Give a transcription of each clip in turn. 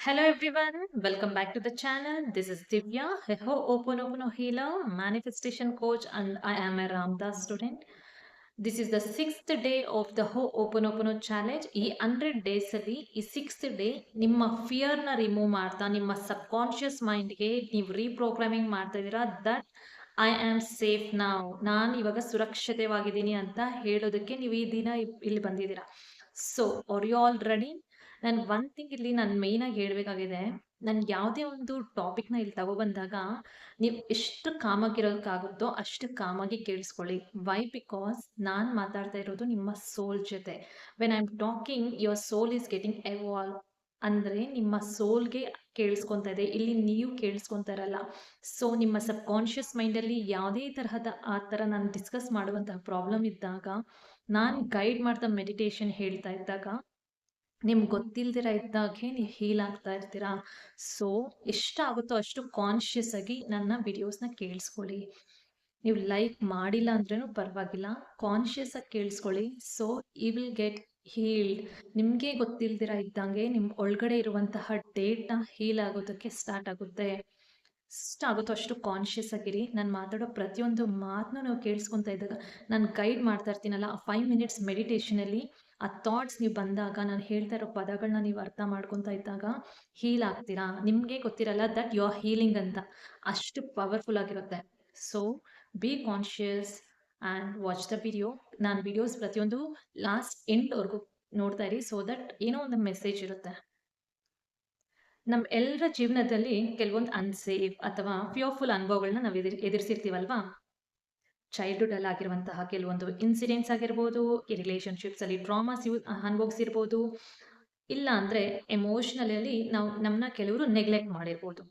Hello everyone, welcome back to the channel. This is Divya, a Ho Oponopono healer, manifestation coach, and I am a Ramdas student. This is the sixth day of the ಹೋ open open challenge ಈ hundred ಡೇಸಲ್ಲಿ ಈ sixth day ನಿಮ್ಮ ಫಿಯರ್ನ remove ಮಾಡ್ತಾ ನಿಮ್ಮ ಸಬ್ conscious ಮೈಂಡ್ಗೆ ನೀವು reprogramming ಮಾಡ್ತಾ ಇದ್ದೀರಾ ದಟ್ ಐ ಆಮ್ ಸೇಫ್ ನಾವು ನಾನು ಇವಾಗ ಸುರಕ್ಷಿತವಾಗಿದ್ದೀನಿ ಅಂತ ಹೇಳೋದಕ್ಕೆ ನೀವು ಈ ದಿನ ಇಲ್ಲಿ ಬಂದಿದ್ದೀರಾ. So are you all ready ನಾನು ಒನ್ ಥಿಂಗ್ ಇಲ್ಲಿ ನಾನು ಮೇಯ್ನಾಗಿ ಹೇಳಬೇಕಾಗಿದೆ, ನಾನು ಯಾವುದೇ ಒಂದು ಟಾಪಿಕ್ನ ಇಲ್ಲಿ ತಗೊಬಂದಾಗ ನೀವು ಎಷ್ಟು ಕಾಮಾಗಿರೋದಕ್ಕಾಗುತ್ತೋ ಅಷ್ಟು ಕಾಮಾಗಿ ಕೇಳಿಸ್ಕೊಳ್ಳಿ. ವೈ ಬಿಕಾಸ್ ನಾನು ಮಾತಾಡ್ತಾ ಇರೋದು ನಿಮ್ಮ ಸೋಲ್ ಜೊತೆ. When I am talking your soul is getting evolve ಅಂದರೆ ನಿಮ್ಮ ಸೋಲ್ಗೆ ಕೇಳಿಸ್ಕೊತಾ ಇದೆ. ಇಲ್ಲಿ ನೀವು ಕೇಳಿಸ್ಕೊತಾ ಇರಲ್ಲ. ಸೊ ನಿಮ್ಮ ಸಬ್ ಕಾನ್ಷಿಯಸ್ ಮೈಂಡಲ್ಲಿ ಯಾವುದೇ ತರಹದ ಆ ಥರ ನಾನು ಡಿಸ್ಕಸ್ ಮಾಡುವಂತಹ ಪ್ರಾಬ್ಲಮ್ ಇದ್ದಾಗ, ನಾನು ಗೈಡ್ ಮಾಡ್ತಾ ಮೆಡಿಟೇಷನ್ ಹೇಳ್ತಾ ಇದ್ದಾಗ ನಿಮ್ಗೆ ಗೊತ್ತಿಲ್ದಿರ ಇದ್ದಾಗೆ ನೀವು ಹೀಲ್ ಆಗ್ತಾ ಇರ್ತೀರಾ? ಸೊ ಎಷ್ಟಾಗುತ್ತೋ ಅಷ್ಟು ಕಾನ್ಷಿಯಸ್ ಆಗಿ ನನ್ನ ವಿಡಿಯೋಸ್ನ ಕೇಳಿಸ್ಕೊಳ್ಳಿ. ನೀವು ಲೈಕ್ ಮಾಡಿಲ್ಲ ಅಂದ್ರೂ ಪರವಾಗಿಲ್ಲ. ಕಾನ್ಷಿಯಸ್ ಆಗಿ ಕೇಳಿಸ್ಕೊಳ್ಳಿ. ಸೊ ಈ ವಿಲ್ ಗೆಟ್ ಹೀಲ್ಡ್ ನಿಮಗೆ ಗೊತ್ತಿಲ್ದಿರ ಇದ್ದಂಗೆ ನಿಮ್ಮ ಒಳಗಡೆ ಇರುವಂತಹ ಡೇಟ್ನ ಹೀಲ್ ಆಗೋದಕ್ಕೆ ಸ್ಟಾರ್ಟ್ ಆಗುತ್ತೆ. ಆಗುತ್ತೋ ಅಷ್ಟು ಕಾನ್ಷಿಯಸ್ ಆಗಿರಿ. ನಾನು ಮಾತಾಡೋ ಪ್ರತಿಯೊಂದು ಮಾತನ್ನು ನೀವು ಕೇಳಿಸ್ಕೊತಾ ಇದ್ದಾಗ ನಾನು ಗೈಡ್ ಮಾಡ್ತಾ ಇರ್ತೀನಲ್ಲ, ಆ ಫೈವ್ ಮಿನಿಟ್ಸ್ ಮೆಡಿಟೇಷನಲ್ಲಿ ಆ ಥಾಟ್ಸ್ ನೀವು ಬಂದಾಗ, ನಾನು ಹೇಳ್ತಾ ಇರೋ ಪದಗಳನ್ನ ನೀವು ಅರ್ಥ ಮಾಡ್ಕೊತಾ ಇದ್ದಾಗ ಹೀಲ್ ಆಗ್ತೀರಾ? ನಿಮಗೆ ಗೊತ್ತಿರಲ್ಲ ದಟ್ ಯು ಆರ್ ಹೀಲಿಂಗ್ ಅಂತ. ಅಷ್ಟು ಪವರ್ಫುಲ್ ಆಗಿರುತ್ತೆ. So be conscious and watch the video ನಾನು ವಿಡಿಯೋಸ್ ಪ್ರತಿಯೊಂದು ಲಾಸ್ಟ್ ಎಂಡ್ವರೆಗೂ ನೋಡ್ತಾ ಇರಿ ಸೊ ದಟ್ ಏನೋ ಒಂದು ಮೆಸೇಜ್ ಇರುತ್ತೆ. ನಮ್ಮ ಎಲ್ಲರ ಜೀವನದಲ್ಲಿ ಕೆಲವೊಂದು ಅನ್ಸೇಫ್ ಅಥವಾ ಫ್ಯೂರ್ಫುಲ್ ಅನುಭವಗಳನ್ನ ನಾವು ಎದುರ್, ಎದುರಿಸಿರ್ತೀವಲ್ವಾ? ಚೈಲ್ಡ್ಹುಡ್ ಆಗಿರುವಂತಹ ಕೆಲವೊಂದು ಇನ್ಸಿಡೆಂಟ್ಸ್ ಆಗಿರ್ಬೋದು, ಈ ರಿಲೇಶನ್ಶಿಪ್ಸ್ ಅಲ್ಲಿ ಟ್ರಾಮಾಸ್ ಯೂ ಅನುಭವಿಸಿರ್ಬೋದು. ಇಲ್ಲ ಅಂದ್ರೆ ಎಮೋಷ್ನಲಲ್ಲಿ ನಾವು ನಮ್ಮನ್ನ ಕೆಲವರು ನೆಗ್ಲೆಕ್ಟ್ ಮಾಡಿರ್ಬೋದು.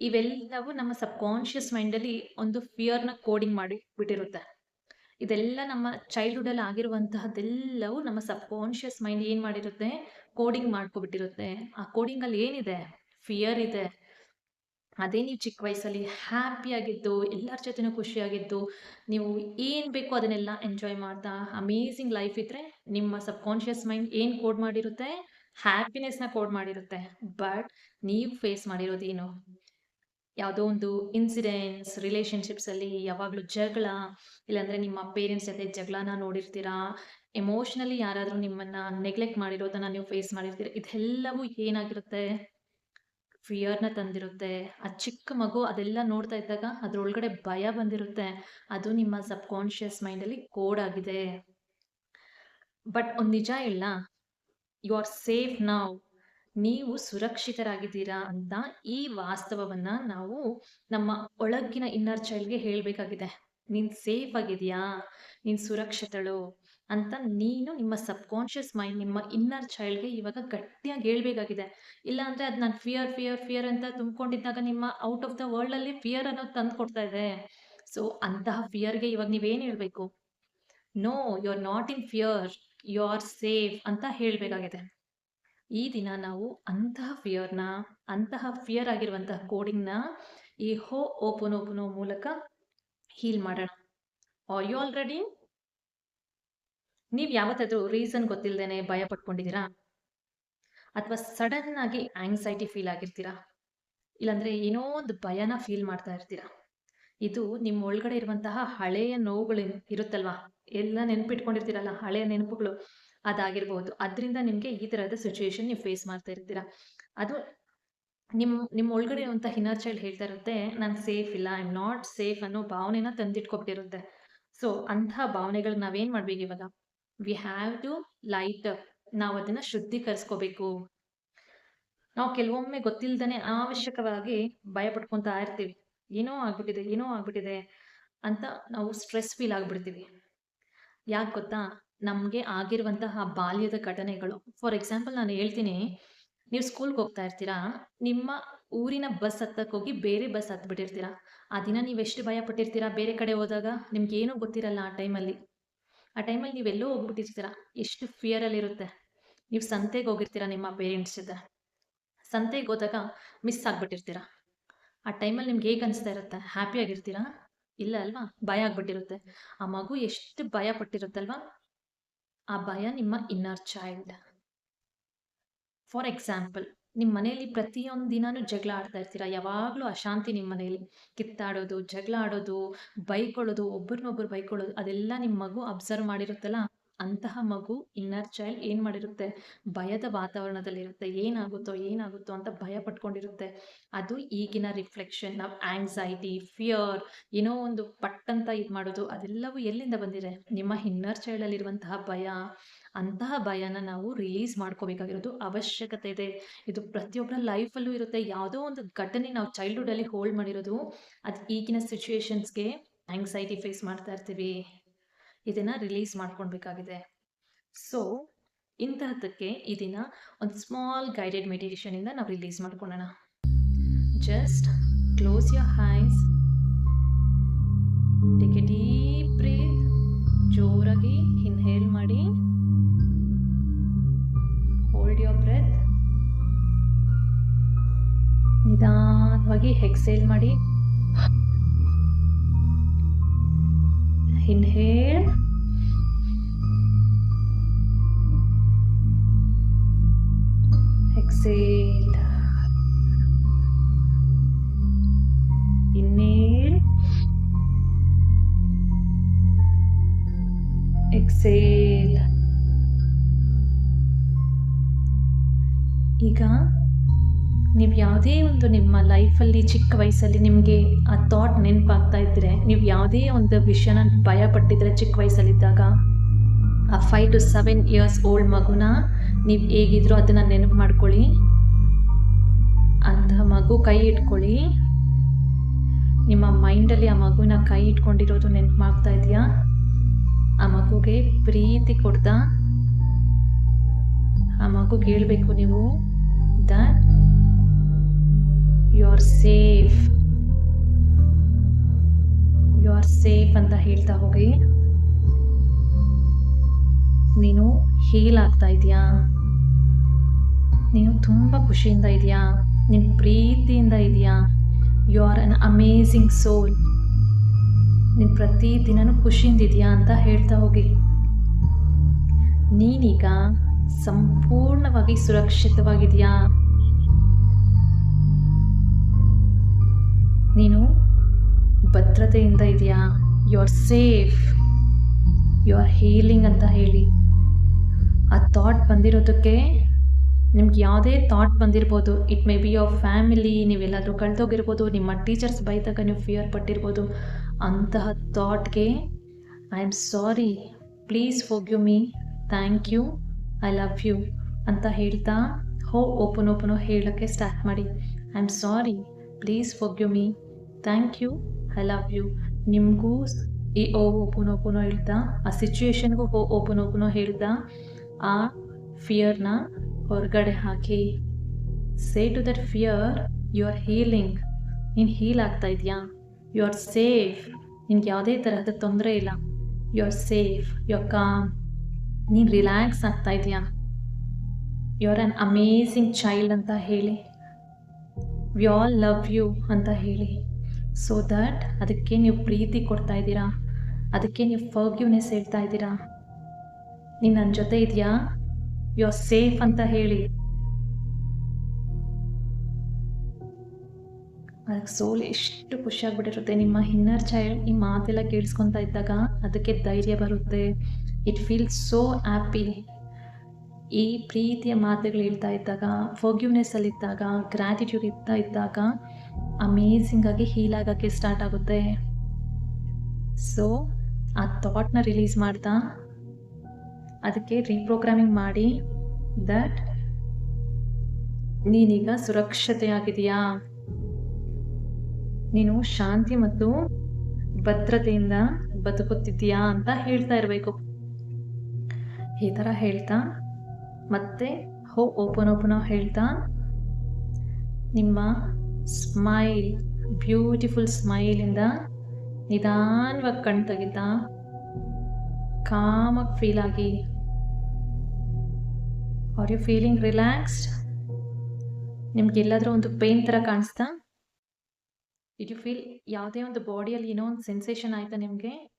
ಇವೆಲ್ಲವೂ ನಮ್ಮ ಸಬ್ ಕಾನ್ಷಿಯಸ್ ಮೈಂಡಲ್ಲಿ ಒಂದು ಫಿಯರ್ನ ಕೋಡಿಂಗ್ ಮಾಡಿ ಬಿಟ್ಟಿರುತ್ತೆ. ಇದೆಲ್ಲ ನಮ್ಮ ಚೈಲ್ಡ್ಹುಡ್ ಅಲ್ಲಿ ಆಗಿರುವಂತಹದ್ದೆಲ್ಲವೂ ನಮ್ಮ ಸಬ್ ಕಾನ್ಷಿಯಸ್ ಮೈಂಡ್ ಏನು ಮಾಡಿರುತ್ತೆ? ಕೋಡಿಂಗ್ ಮಾಡ್ಕೊಬಿಟ್ಟಿರುತ್ತೆ. ಆ ಕೋಡಿಂಗ್ ಅಲ್ಲಿ ಏನಿದೆ? ಫಿಯರ್ ಇದೆ. ಅದೇ ನೀವು ಚಿಕ್ಕ ವಯಸ್ಸಲ್ಲಿ ಹ್ಯಾಪಿಯಾಗಿದ್ದು ಎಲ್ಲರ ಜೊತೆನೂ ಖುಷಿಯಾಗಿದ್ದು, ನೀವು ಏನು ಬೇಕೋ ಅದನ್ನೆಲ್ಲ ಎಂಜಾಯ್ ಮಾಡ್ತಾ ಅಮೇಝಿಂಗ್ ಲೈಫ್ ಇದ್ದರೆ ನಿಮ್ಮ ಸಬ್ ಕಾನ್ಷಿಯಸ್ ಮೈಂಡ್ ಏನು ಕೋಡ್ ಮಾಡಿರುತ್ತೆ? ಹ್ಯಾಪಿನೆಸ್ನ ಕೋಡ್ ಮಾಡಿರುತ್ತೆ. ಬಟ್ ನೀವು ಫೇಸ್ ಮಾಡಿರೋದೇನು? ಯಾವುದೋ ಒಂದು ಇನ್ಸಿಡೆಂಟ್ಸ್ ರಿಲೇಷನ್ಶಿಪ್ಸಲ್ಲಿ ಯಾವಾಗಲೂ ಜಗಳ, ಇಲ್ಲಾಂದರೆ ನಿಮ್ಮ ಪೇರೆಂಟ್ಸ್ ಜೊತೆ ಜಗಳನ ನೋಡಿರ್ತೀರಾ? ಎಮೋಷ್ನಲಿ ಯಾರಾದರೂ ನಿಮ್ಮನ್ನು ನೆಗ್ಲೆಕ್ಟ್ ಮಾಡಿರೋದನ್ನು ನೀವು ಫೇಸ್ ಮಾಡಿರ್ತೀರಾ? ಇದೆಲ್ಲವೂ ಏನಾಗಿರುತ್ತೆ? ಫಿಯರ್ನ ತಂದಿರುತ್ತೆ. ಆ ಚಿಕ್ಕ ಮಗು ಅದೆಲ್ಲ ನೋಡ್ತಾ ಇದ್ದಾಗ ಅದ್ರೊಳಗಡೆ ಭಯ ಬಂದಿರುತ್ತೆ. ಅದು ನಿಮ್ಮ ಸಬ್ ಕಾನ್ಷಿಯಸ್ ಮೈಂಡಲ್ಲಿ ಕೋಡ್ ಆಗಿದೆ ಬಟ್ ಒಂದು ನಿಜ ಇಲ್ಲ ಯು ಆರ್ ಸೇಫ್ ನಾವು. ನೀವು ಸುರಕ್ಷಿತರಾಗಿದ್ದೀರಾ ಅಂತ ಈ ವಾಸ್ತವವನ್ನ ನಾವು ನಮ್ಮ ಒಳಗಿನ ಇನ್ನರ್ ಚೈಲ್ಡ್ಗೆ ಹೇಳಬೇಕಾಗಿದೆ. ನೀನು ಸೇಫ್ ಆಗಿದೆಯಾ ನೀನು ಸುರಕ್ಷಿತಳು? ಅಂತ ನೀನು ನಿಮ್ಮ ಸಬ್ ಕಾನ್ಷಿಯಸ್ ಮೈಂಡ್, ನಿಮ್ಮ ಇನ್ನರ್ ಚೈಲ್ಡ್ಗೆ ಇವಾಗ ಗಟ್ಟಿಯಾಗಿ ಹೇಳ್ಬೇಕಾಗಿದೆ. ಇಲ್ಲ ಅಂದ್ರೆ ಅದು ನಾನು ಫಿಯರ್ ಫಿಯರ್ ಫಿಯರ್ ಅಂತ ತುಂಬಿಕೊಂಡಿದ್ದಾಗ ನಿಮ್ಮ ಔಟ್ ಆಫ್ ದ ವರ್ಲ್ಡ್ ಅಲ್ಲಿ ಫಿಯರ್ ಅನ್ನೋದು ತಂದು ಕೊಡ್ತಾ ಇದೆ. ಸೊ, ಅಂತಹ ಫಿಯರ್ಗೆ ಇವಾಗ ನೀವೇನು ಹೇಳ್ಬೇಕು? No you are not in fear, you are safe ಅಂತ ಹೇಳಬೇಕಾಗಿದೆ. ಈ ದಿನ ನಾವು ಅಂತಹ ಫಿಯರ್ನ, ಅಂತಹ ಫಿಯರ್ ಆಗಿರುವಂತಹ ಕೋಡಿಂಗ್ನ ಈ ಹೋ ಓಪನ್ ಓಪನೋ ಮೂಲಕ ಹೀಲ್ ಮಾಡೋಣ. ಆರ್ ಯು ಆಲ್ರೆಡಿ ನೀವು ಯಾವತ್ತಾದ್ರೂ ರೀಸನ್ ಗೊತ್ತಿಲ್ಲದೇನೆ ಭಯ ಪಟ್ಕೊಂಡಿದ್ದೀರಾ? ಅಥವಾ ಸಡನ್ ಆಗಿ ಆಂಗ್ಸೈಟಿ ಫೀಲ್ ಆಗಿರ್ತೀರಾ? ಇಲ್ಲಾಂದ್ರೆ ಏನೋ ಒಂದು ಭಯನ ಫೀಲ್ ಮಾಡ್ತಾ ಇರ್ತೀರಾ? ಇದು ನಿಮ್ಮ ಒಳಗಡೆ ಇರುವಂತಹ ಹಳೆಯ ನೋವುಗಳು ಇರುತ್ತಲ್ವಾ? ಎಲ್ಲ ನೆನ್ಪಿಟ್ಕೊಂಡಿರ್ತೀರಲ್ಲ, ಹಳೆಯ ನೆನಪುಗಳು. ಅದಾಗಿರ್ಬೋದು. ಅದರಿಂದ ನಿಮಗೆ ಈ ತರಹದ ಸಿಚುವೇಶನ್ ನೀವು ಫೇಸ್ ಮಾಡ್ತಾ ಇರ್ತೀರಾ? ಅದು ನಿಮ್ ನಿಮ್ಮ ಒಳಗಡೆ ಅಂತ ಹಿನ್ನರ್ ಚೈಲ್ಡ್ ಹೇಳ್ತಾ ಇರುತ್ತೆ ನಾನು ಸೇಫ್ ಇಲ್ಲ ಐ ಆಮ್ ನಾಟ್ ಸೇಫ್ ಅನ್ನೋ ಭಾವನೆನ ತಂದಿಟ್ಕೊಬಿಟ್ಟಿರುತ್ತೆ ಸೊ ಅಂತಹ ಭಾವನೆಗಳು ನಾವೇನ್ ಮಾಡ್ಬೇಕು ಇವಾಗ? We have to light up ನಾವು ಅದನ್ನ ಶುದ್ಧೀಕರಿಸ್ಕೋಬೇಕು. ನಾವು ಕೆಲವೊಮ್ಮೆ ಗೊತ್ತಿಲ್ದನೆ ಅನಾವಶ್ಯಕವಾಗಿ ಭಯ ಪಡ್ಕೊತಾ ಇರ್ತೀವಿ. ಏನೋ ಆಗ್ಬಿಟ್ಟಿದೆ ಏನೋ ಆಗ್ಬಿಟ್ಟಿದೆ ಅಂತ ನಾವು ಸ್ಟ್ರೆಸ್ ಫೀಲ್ ಆಗ್ಬಿಡ್ತೀವಿ. ಯಾಕೆ ಗೊತ್ತಾ? ನಮಗೆ ಆಗಿರುವಂತಹ ಬಾಲ್ಯದ ಘಟನೆಗಳು. ಫಾರ್ ಎಕ್ಸಾಂಪಲ್ ನಾನು ಹೇಳ್ತೀನಿ ನೀವು ಸ್ಕೂಲ್ಗೆ ಹೋಗ್ತಾ ಇರ್ತೀರಾ? ನಿಮ್ಮ ಊರಿನ ಬಸ್ ಹತ್ತಕ್ಕೆ ಹೋಗಿ ಬೇರೆ ಬಸ್ ಹತ್ಬಿಟ್ಟಿರ್ತೀರಾ? ಆ ದಿನ ನೀವು ಎಷ್ಟು ಭಯ ಪಟ್ಟಿರ್ತೀರಾ ಬೇರೆ ಕಡೆ ಹೋದಾಗ? ನಿಮ್ಗೆ ಏನೂ ಗೊತ್ತಿರಲ್ಲ ಆ ಟೈಮಲ್ಲಿ. ಆ ಟೈಮಲ್ಲಿ ನೀವೆಲ್ಲೋ ಹೋಗ್ಬಿಟ್ಟಿರ್ತೀರಾ? ಎಷ್ಟು ಫಿಯರಲ್ಲಿರುತ್ತೆ. ನೀವು ಸಂತೆಗೆ ಹೋಗಿರ್ತೀರಾ ನಿಮ್ಮ ಪೇರೆಂಟ್ಸ್ ಜೊತೆ? ಸಂತೆಗೆ ಹೋದಾಗ ಮಿಸ್ ಆಗ್ಬಿಟ್ಟಿರ್ತೀರಾ? ಆ ಟೈಮಲ್ಲಿ ನಿಮ್ಗೆ ಹೇಗೆ ಅನಿಸ್ತಾ ಇರುತ್ತೆ? ಹ್ಯಾಪಿ ಆಗಿರ್ತೀರಾ? ಇಲ್ಲ ಅಲ್ವಾ? ಭಯ ಆಗ್ಬಿಟ್ಟಿರುತ್ತೆ. ಆ ಮಗು ಎಷ್ಟು ಭಯ ಪಟ್ಟಿರುತ್ತಲ್ವಾ? ಆ ಭಯ ನಿಮ್ಮ ಇನ್ನರ್ ಚೈಲ್ಡ್. ಫಾರ್ ಎಕ್ಸಾಂಪಲ್ ನಿಮ್ಮ ಮನೆಯಲ್ಲಿ ಪ್ರತಿಯೊಂದು ದಿನಾನು ಜಗಳ ಆಡ್ತಾ ಇರ್ತೀರಾ? ಯಾವಾಗಲೂ ಅಶಾಂತಿ ನಿಮ್ಮ ಮನೆಯಲ್ಲಿ ಕಿತ್ತಾಡೋದು, ಜಗಳ ಆಡೋದು, ಬೈಕೊಳ್ಳೋದು, ಒಬ್ರನ್ನೊಬ್ರು ಬೈಕೊಳ್ಳೋದು, ಅದೆಲ್ಲ ನಿಮ್ಮ ಮಗು ಅಬ್ಸರ್ವ್ ಮಾಡಿರುತ್ತಲ್ಲ? ಅಂತಹ ಮಗು ಇನ್ನರ್ ಚೈಲ್ಡ್ ಏನು ಮಾಡಿರುತ್ತೆ? ಭಯದ ವಾತಾವರಣದಲ್ಲಿರುತ್ತೆ. ಏನಾಗುತ್ತೋ ಏನಾಗುತ್ತೋ ಅಂತ ಭಯ ಪಟ್ಕೊಂಡಿರುತ್ತೆ. ಅದು ಈಗಿನ ರಿಫ್ಲೆಕ್ಷನ್ ನಾವು ಆಂಗ್ಸೈಟಿ ಫಿಯರ್ ಏನೋ ಒಂದು ಪಟ್ಟಂತ ಇದು ಮಾಡೋದು, ಅದೆಲ್ಲವೂ ಎಲ್ಲಿಂದ ಬಂದಿದೆ? ನಿಮ್ಮ ಇನ್ನರ್ ಚೈಲ್ಡಲ್ಲಿರುವಂತಹ ಭಯ ಅಂತಹ ಭಯನ ನಾವು ರಿಲೀಸ್ ಮಾಡ್ಕೋಬೇಕಾಗಿರೋದು ಅವಶ್ಯಕತೆ ಇದೆ. ಇದು ಪ್ರತಿಯೊಬ್ಬರ ಲೈಫಲ್ಲೂ ಇರುತ್ತೆ. ಯಾವುದೋ ಒಂದು ಘಟನೆ ನಾವು ಚೈಲ್ಡ್ಹುಡಲ್ಲಿ ಹೋಲ್ಡ್ ಮಾಡಿರೋದು, ಅದು ಈಗಿನ ಸಿಚುವೇಶನ್ಸ್ಗೆ ಆಂಗ್ಸೈಟಿ ಫೇಸ್ ಮಾಡ್ತಾ ಇರ್ತೀವಿ. ಇದನ್ನು ರಿಲೀಸ್ ಮಾಡ್ಕೊಳ್ಬೇಕಾಗಿದೆ. ಸೊ ಇಂತಹದಕ್ಕೆ ಈ ದಿನ ಒಂದು ಸ್ಮಾಲ್ ಗೈಡೆಡ್ ಮೆಡಿಟೇಷನಿಂದ ನಾವು ರಿಲೀಸ್ ಮಾಡ್ಕೊಳ್ಳೋಣ just close your eyes exhale ಮಾಡಿ ಇನ್ಹೇಲ್ exhale ನೀವು ಯಾವುದೇ ಒಂದು ನಿಮ್ಮ ಲೈಫಲ್ಲಿ ಚಿಕ್ಕ ವಯಸ್ಸಲ್ಲಿ ನಿಮಗೆ ಆ ಥಾಟ್ ನೆನಪಾಗ್ತಾ ಇದ್ದರೆ ನೀವು ಯಾವುದೇ ಒಂದು ವಿಷಯನ ಭಯ ಪಟ್ಟಿದ್ರೆ ಚಿಕ್ಕ ವಯಸ್ಸಲ್ಲಿದ್ದಾಗ, ಆ five to seven years old ಮಗುನ ನೀವು ಹೇಗಿದ್ರು ಅದನ್ನು ನೆನಪು ಮಾಡ್ಕೊಳ್ಳಿ. ಅಂತಹ ಮಗು ಕೈ ಇಟ್ಕೊಳ್ಳಿ. ನಿಮ್ಮ ಮೈಂಡಲ್ಲಿ ಆ ಮಗುನ ಕೈ ಇಟ್ಕೊಂಡಿರೋದು ನೆನಪು ಮಾಡ್ತಾ ಇದೆಯಾ? ಆ ಮಗುಗೆ ಪ್ರೀತಿ ಕೊಡ್ತಾ? ಆ ಮಗು ಕೇಳಬೇಕು ನೀವು that you are safe you are safe ಅಂತ ಹೇಳ್ತಾ ಹೋಗಿ. ನೀನು ಹೀಲ್ ಆಗ್ತಾ ಇದೆಯಾ? ನೀನು ತುಂಬ ಖುಷಿಯಿಂದ ಇದೆಯಾ? ನಿನ್ನ ಪ್ರೀತಿಯಿಂದ ಇದೆಯಾ? You are an amazing soul ನೀನು ಪ್ರತಿ ದಿನನೂ ಖುಷಿಯಿಂದ ಇದೆಯಾ ಅಂತ ಹೇಳ್ತಾ ಹೋಗಿ. ನೀನೀಗ ಸಂಪೂರ್ಣವಾಗಿ ಸುರಕ್ಷಿತವಾಗಿದೆಯಾ? ಭದ್ರತೆಯಿಂದ ಇದೆಯಾ? You are safe you are healing ಅಂತ ಹೇಳಿ. ಆ ಥಾಟ್ ಬಂದಿರೋದಕ್ಕೆ ನಿಮ್ಗೆ ಯಾವುದೇ ಥಾಟ್ ಬಂದಿರ್ಬೋದು. It may be your family ನೀವೆಲ್ಲಾದರೂ ಕಳೆದೋಗಿರ್ಬೋದು. ನಿಮ್ಮ ಟೀಚರ್ಸ್ ಬೈದಾಗ ನೀವು ಫಿಯರ್ ಪಟ್ಟಿರ್ಬೋದು. ಅಂತಹ ಥಾಟ್ಗೆ I am sorry please forgive me thank you I love you ಅಂತ ಹೇಳ್ತಾ, ಹೋ, ಓಪನ್, ಓಪನು ಹೇಳೋಕ್ಕೆ ಸ್ಟಾರ್ಟ್ ಮಾಡಿ. I am sorry please forgive me thank you I love you ನಿಮಗೂ ಈ ಓ ಓಪನ್ ಓಪನೋ ಹೇಳ್ದ, ಆ ಸಿಚುವೇಶನ್ಗೂ ಓ ಓಪನ್ ಓಪನೋ ಹೇಳ್ದ, ಆ ಫಿಯರ್ನ ಹೊರಗಡೆ ಹಾಕಿ. Say to that fear you are healing ನೀನು ಹೀಲ್ ಆಗ್ತಾ ಇದೆಯಾ? ಯು ಆರ್ ಸೇಫ್ ನಿನ್ಗೆ ಯಾವುದೇ ತರಹದ ತೊಂದರೆ ಇಲ್ಲ. You are safe you are calm ನೀನು ರಿಲ್ಯಾಕ್ಸ್ ಆಗ್ತಾ ಇದೆಯಾ? You are an amazing child ಅಂತ ಹೇಳಿ. ವಿ ಆಲ್ ಲವ್ ಯು ಅಂತ ಹೇಳಿ. ಸೊ ದಟ್ ಅದಕ್ಕೆ ನೀವು ಪ್ರೀತಿ ಕೊಡ್ತಾ ಇದ್ದೀರಾ? ಅದಕ್ಕೆ ನೀವು ಫರ್ಗ್ಯೂನೆಸ್ ಹೇಳ್ತಾ ಇದ್ದೀರಾ? ನೀನು ನನ್ನ ಜೊತೆ ಇದೆಯಾ? ಯು ಆರ್ ಸೇಫ್ ಅಂತ ಹೇಳಿ. ಅದಕ್ಕೆ ಸೋಲ್ ಎಷ್ಟು ಖುಷಿಯಾಗ್ಬಿಟ್ಟಿರುತ್ತೆ ನಿಮ್ಮ ಇನ್ನರ್ ಚೈಲ್ಡ್ ಈ ಮಾತೆಲ್ಲ ಕೇಳಿಸ್ಕೊತಾ ಇದ್ದಾಗ ಅದಕ್ಕೆ ಧೈರ್ಯ ಬರುತ್ತೆ. ಇಟ್ ಫೀಲ್ ಸೋ ಹ್ಯಾಪಿ ಈ ಪ್ರೀತಿಯ ಮಾತುಗಳು ಹೇಳ್ತಾ ಇದ್ದಾಗ ಫೋಗ್ಯೂನೆಸ್ಸಲ್ಲಿ ಇದ್ದಾಗ ಗ್ರ್ಯಾಟಿಟ್ಯೂಡ್ ಇರ್ತಾ ಇದ್ದಾಗ ಅಮೇಝಿಂಗ್ ಆಗಿ ಹೀಲ್ ಆಗೋಕ್ಕೆ ಸ್ಟಾರ್ಟ್ ಆಗುತ್ತೆ. ಸೊ ಆ ಥಾಟ್ನ ರಿಲೀಸ್ ಮಾಡ್ತಾ, ಅದಕ್ಕೆ ರೀಪ್ರೋಗ್ರಾಮಿಂಗ್ ಮಾಡಿ ದಟ್ ನೀನೀಗ ಸುರಕ್ಷತೆಯಾಗಿದೆಯಾ ನೀನು ಶಾಂತಿ ಮತ್ತು ಭದ್ರತೆಯಿಂದ ಬದುಕುತ್ತಿದ್ದೀಯಾ ಅಂತ ಹೇಳ್ತಾ ಇರಬೇಕು. ಈ ಥರ ಹೇಳ್ತಾ ಮತ್ತೆ ಹೋ, ಓಪನ್ ಓಪನ್ ಹೇಳ್ತಾ, ನಿಮ್ಮ ಸ್ಮೈಲ್, ಬ್ಯೂಟಿಫುಲ್ ಸ್ಮೈಲಿಂದ ನಿಧಾನವಾಗಿ ಕಣ್ ತೆಗಿತಾ, ಕಾಮಾಗಿ ಫೀಲ್ ಆಗಿ. ಆರ್ ಯು ಫೀಲಿಂಗ್ ರಿಲ್ಯಾಕ್ಸ್ಡ್ ನಿಮ್ಗೆ ಎಲ್ಲಾದರೂ ಒಂದು ಪೇನ್ ಥರ ಕಾಣಿಸ್ತಾ? ಇಟ್ ಯು ಫೀಲ್ ಯಾವುದೇ ಒಂದು ಬಾಡಿಯಲ್ಲಿ ಏನೋ ಒಂದು ಸೆನ್ಸೇಷನ್ ಆಯಿತಾ ನಿಮಗೆ?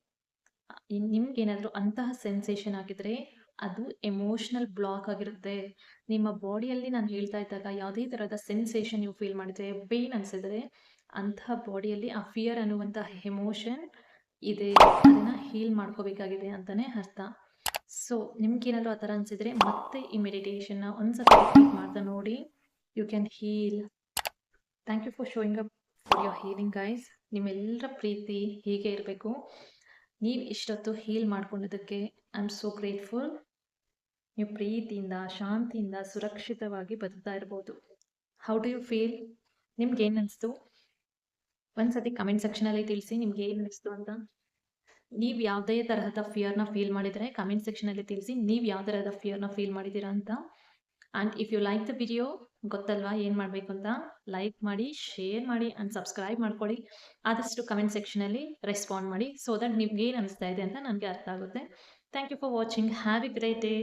ನಿಮ್ಗೆ ಏನಾದರೂ ಅಂತಹ ಸೆನ್ಸೇಷನ್ ಆಗಿದ್ರೆ ಅದು ಎಮೋಷ್ನಲ್ ಬ್ಲಾಕ್ ಆಗಿರುತ್ತೆ. ನಿಮ್ಮ ಬಾಡಿಯಲ್ಲಿ ನಾನು ಹೇಳ್ತಾ ಇದ್ದಾಗ ಯಾವುದೇ ಥರದ ಸೆನ್ಸೇಷನ್ ನೀವು ಫೀಲ್ ಮಾಡಿದ್ರೆ ಪೇಯ್ನ್ ಅನಿಸಿದ್ರೆ ಅಂತಹ ಬಾಡಿಯಲ್ಲಿ ಆ ಫಿಯರ್ ಅನ್ನುವಂಥ ಎಮೋಷನ್ ಇದೆ. ಅದನ್ನು ಹೀಲ್ ಮಾಡ್ಕೋಬೇಕಾಗಿದೆ ಅಂತಲೇ ಅರ್ಥ. ಸೊ ನಿಮ್ಗೇನಾದ್ರು ಆ ಥರ ಅನಿಸಿದ್ರೆ ಮತ್ತೆ ಈ ಮೆಡಿಟೇಷನ್ನ ಒಂದ್ಸತಿ ರಿಪೀಟ್ ಮಾಡ್ತಾ ನೋಡಿ. You can heal thank you for showing up for your healing guys ನಿಮ್ಮೆಲ್ಲರ ಪ್ರೀತಿ ಹೀಗೆ ಇರಬೇಕು. ನೀವು ಇಷ್ಟೊತ್ತು ಹೀಲ್ ಮಾಡ್ಕೊಂಡಿದ್ದಕ್ಕೆ ಐ ಆಮ್ ಸೋ ಗ್ರೇಟ್ಫುಲ್ ನೀವು ಪ್ರೀತಿಯಿಂದ, ಶಾಂತಿಯಿಂದ ಸುರಕ್ಷಿತವಾಗಿ ಬದುಕ್ತಾ ಇರ್ಬೋದು. ಹೌ ಡು ಯು ಫೀಲ್ ನಿಮ್ಗೆ ಏನು ಅನಿಸ್ತು? ಒಂದ್ಸತಿ ಕಮೆಂಟ್ ಸೆಕ್ಷನಲ್ಲಿ ತಿಳಿಸಿ ನಿಮ್ಗೆ ಏನು ಅನಿಸ್ತು ಅಂತ. ನೀವು ಯಾವುದೇ ತರಹದ ಫಿಯರ್ನ ಫೀಲ್ ಮಾಡಿದರೆ ಕಮೆಂಟ್ ಸೆಕ್ಷನಲ್ಲಿ ತಿಳಿಸಿ ನೀವು ಯಾವ ತರಹದ ಫಿಯರ್ನ ಫೀಲ್ ಮಾಡಿದ್ದೀರಾ ಅಂತ. And if you like the video ಗೊತ್ತಲ್ವಾ ಏನು ಮಾಡಬೇಕು ಅಂತ? ಲೈಕ್ ಮಾಡಿ ಶೇರ್ ಮಾಡಿ ಆ್ಯಂಡ್ ಸಬ್ಸ್ಕ್ರೈಬ್ ಮಾಡ್ಕೊಳ್ಳಿ. ಆದಷ್ಟು ಕಮೆಂಟ್ ಸೆಕ್ಷನಲ್ಲಿ ರೆಸ್ಪಾಂಡ್ ಮಾಡಿ ಸೊ ದಟ್ ನಿಮ್ಗೆ ಏನು ಅನಿಸ್ತಾ ಇದೆ ಅಂತ ನನಗೆ ಅರ್ಥ ಆಗುತ್ತೆ. Thank you for watching have a great day